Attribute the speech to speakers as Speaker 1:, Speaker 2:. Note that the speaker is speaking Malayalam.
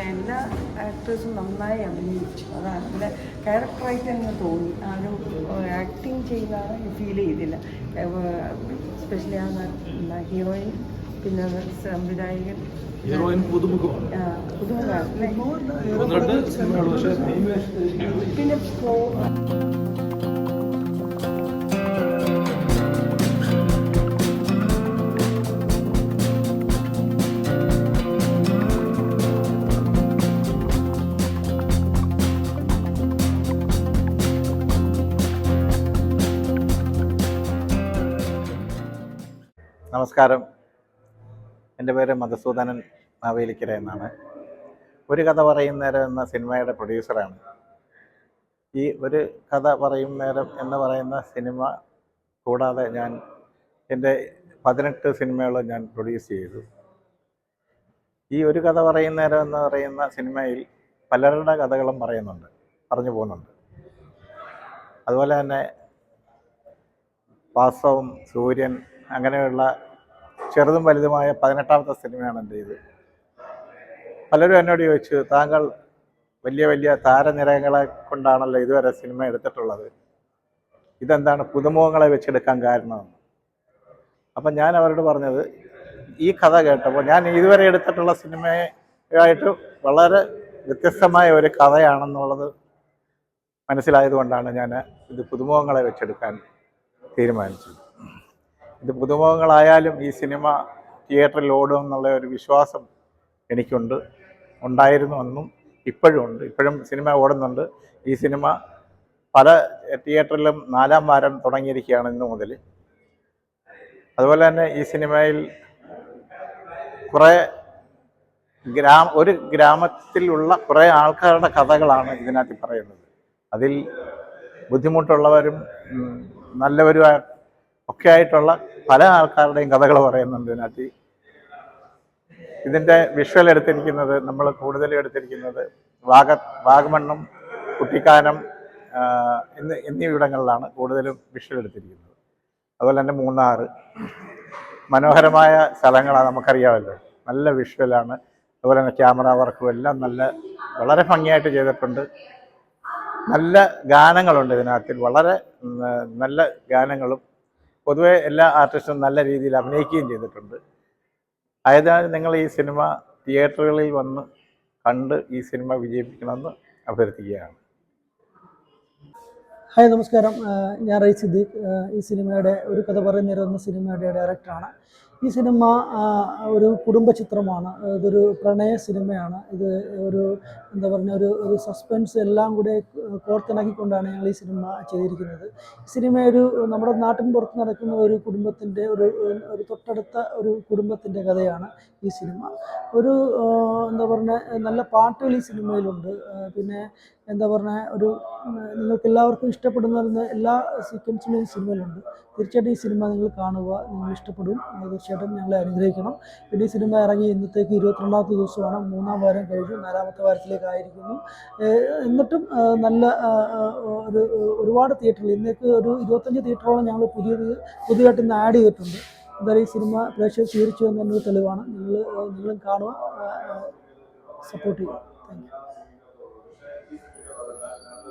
Speaker 1: പിന്നെ എല്ലാ ആക്ടേഴ്സും നന്നായി അഭിനയിച്ചു. അതാണ്. അതിന്റെ ക്യാരക്ടറായിട്ട് തന്നെ. തോന്നി ആരും ആക്ടിങ് ചെയ്യുന്നതാണ് ഫീൽ ചെയ്തില്ല. സ്പെഷ്യലി ആ ഹീറോയിൻ പിന്നെ സംവിധായകൻ.
Speaker 2: ഹീറോയിൻ
Speaker 1: ആ,
Speaker 2: പക്ഷേ
Speaker 1: പിന്നെ
Speaker 3: നമസ്കാരം. എന്റെ പേര് മധുസൂദനൻ മാവേലിക്കര എന്നാണ്. ഒരു കഥ പറയും നേരം എന്ന സിനിമയുടെ പ്രൊഡ്യൂസറാണ്. ഈ ഒരു കഥ പറയും നേരം എന്ന് പറയുന്ന സിനിമ കൂടാതെ ഞാൻ എന്റെ പതിനെട്ട് സിനിമകളും ഞാൻ പ്രൊഡ്യൂസ് ചെയ്തു. ഈ ഒരു കഥ പറയും നേരം എന്ന് പറയുന്ന സിനിമയിൽ പലരുടെ കഥകളും പറയുന്നുണ്ട് പറഞ്ഞു പോകുന്നുണ്ട്. അതുപോലെ തന്നെ വാസവും സൂര്യൻ അങ്ങനെയുള്ള ചെറുതും വലുതുമായ പതിനെട്ടാമത്തെ സിനിമയാണ് എന്റെ ഇത്. പലരും എന്നോട് ചോദിച്ചു താങ്കൾ വലിയ വലിയ താരനിരകളെ കൊണ്ടാണല്ലോ ഇതുവരെ സിനിമ എടുത്തിട്ടുള്ളത്. ഇതെന്താണ് പുതുമുഖങ്ങളെ വെച്ചെടുക്കാൻ കാരണം? അപ്പം ഞാൻ അവരോട് പറഞ്ഞത് ഈ കഥ കേട്ടപ്പോൾ ഞാൻ ഇതുവരെ എടുത്തിട്ടുള്ള സിനിമയായിട്ട് വളരെ വ്യത്യസ്തമായ ഒരു കഥയാണെന്നുള്ളത് മനസ്സിലായതുകൊണ്ടാണ് ഞാൻ ഇത് പുതുമുഖങ്ങളെ വെച്ചെടുക്കാൻ തീരുമാനിച്ചത്. ഇത് പുതുമുഖങ്ങളായാലും ഈ സിനിമ തിയേറ്ററിൽ ഓടും എന്നുള്ള ഒരു വിശ്വാസം എനിക്കുണ്ട്. ഉണ്ടായിരുന്നു എന്നും ഇപ്പോഴും ഉണ്ട്. ഇപ്പോഴും സിനിമ ഓടുന്നുണ്ട്. ഈ സിനിമ പല തിയേറ്ററിലും നാലാം വാരം തുടങ്ങിയിരിക്കുകയാണ് ഇന്നു മുതൽ. അതുപോലെ തന്നെ ഈ സിനിമയിൽ കുറേ ഗ്രാമ ഒരു ഗ്രാമത്തിലുള്ള കുറേ ആൾക്കാരുടെ കഥകളാണ് ഇതിനകത്ത് പറയുന്നത്. അതിൽ ബുദ്ധിമുട്ടുള്ളവരും നല്ലവരുമായ ഒക്കെ ആയിട്ടുള്ള പല ആൾക്കാരുടെയും കഥകൾ പറയുന്നുണ്ട് ഇതിനകത്ത്. ഇതിന്റെ വിഷ്വൽ എടുത്തിരിക്കുന്നത് നമ്മൾ കൂടുതലും എടുത്തിരിക്കുന്നത് വാഗ വാഗമണ്ണും കുട്ടിക്കാനം എന്ന് എന്നീ എന്നിവിടങ്ങളിലാണ് കൂടുതലും വിഷ്വൽ എടുത്തിരിക്കുന്നത്. അതുപോലെ തന്നെ മൂന്നാർ മനോഹരമായ സ്ഥലങ്ങളാണ് നമുക്കറിയാമല്ലോ. നല്ല വിഷ്വലാണ് അതുപോലെ തന്നെ ക്യാമറ വർക്കും എല്ലാം നല്ല വളരെ ഭംഗിയായിട്ട് ചെയ്തിട്ടുണ്ട്. നല്ല ഗാനങ്ങളുണ്ട് ഇതിനകത്തിൽ. വളരെ നല്ല ഗാനങ്ങളും പൊതുവെ എല്ലാ ആർട്ടിസ്റ്റും നല്ല രീതിയിൽ അഭിനയിക്കുകയും ചെയ്തിട്ടുണ്ട്. ആയതിനാൽ നിങ്ങൾ ഈ സിനിമ തിയേറ്ററുകളിൽ വന്ന് കണ്ട് ഈ സിനിമ വിജയിപ്പിക്കണമെന്ന് അഭ്യർത്ഥിക്കുകയാണ്.
Speaker 4: ഹായ് നമസ്കാരം. ഞാൻ റൈ സിദ്ദീഖ്. ഈ സിനിമയുടെ ഒരു കഥ പറയുന്നിരുന്ന സിനിമയുടെ ഡയറക്ടറാണ് ഈ സിനിമ ഒരു കുടുംബ ചിത്രമാണ് ഇതൊരു പ്രണയ സിനിമയാണ്. ഇത് ഒരു എന്താ പറഞ്ഞ ഒരു ഒരു സസ്പെൻസ് എല്ലാം കൂടെ കോർത്തിണക്കിക്കൊണ്ടാണ് ഞങ്ങൾ ഈ സിനിമ ചെയ്തിരിക്കുന്നത്. ഈ സിനിമ ഒരു നമ്മുടെ നാട്ടിൻ പുറത്ത് നടക്കുന്ന ഒരു കുടുംബത്തിന്റെ ഒരു ഒരു തൊട്ടടുത്ത ഒരു കുടുംബത്തിന്റെ കഥയാണ് ഈ സിനിമ. ഒരു എന്താ പറഞ്ഞ നല്ല പാട്ടുകൾ ഈ സിനിമയിലുണ്ട്. പിന്നെ എന്താ പറഞ്ഞ ഒരു നിങ്ങൾക്ക് എല്ലാവർക്കും ഇഷ്ടപ്പെടുന്ന എല്ലാ സീക്വൻസിലും ഈ സിനിമയിലുണ്ട്. തീർച്ചയായിട്ടും ഈ സിനിമ നിങ്ങൾ കാണുക നിങ്ങൾ ഇഷ്ടപ്പെടും. തീർച്ചയായിട്ടും ഞങ്ങളെ അനുഗ്രഹിക്കണം. പിന്നെ ഈ സിനിമ ഇറങ്ങി ഇന്നത്തേക്ക് ഇരുപത്തിരണ്ടാമത്തെ ദിവസമാണ്. മൂന്നാം വാരം കഴിഞ്ഞു നാലാമത്തെ വാരത്തിലേക്കായിരിക്കുന്നു എന്നിട്ടും നല്ല ഒരു ഒരുപാട് തിയേറ്ററിൽ ഇന്നേക്ക് ഒരു ഇരുപത്തഞ്ച് തിയേറ്ററോളം ഞങ്ങൾ പുതിയ പുതിയതായിട്ട് ഇന്ന് ആഡ് ചെയ്തിട്ടുണ്ട്. എന്തായാലും ഈ സിനിമ പ്രേക്ഷകർ സ്വീകരിച്ചു എന്നൊരു തെളിവാണ്. നിങ്ങൾ നിങ്ങളും കാണുക സപ്പോർട്ട് ചെയ്യുക. Thank you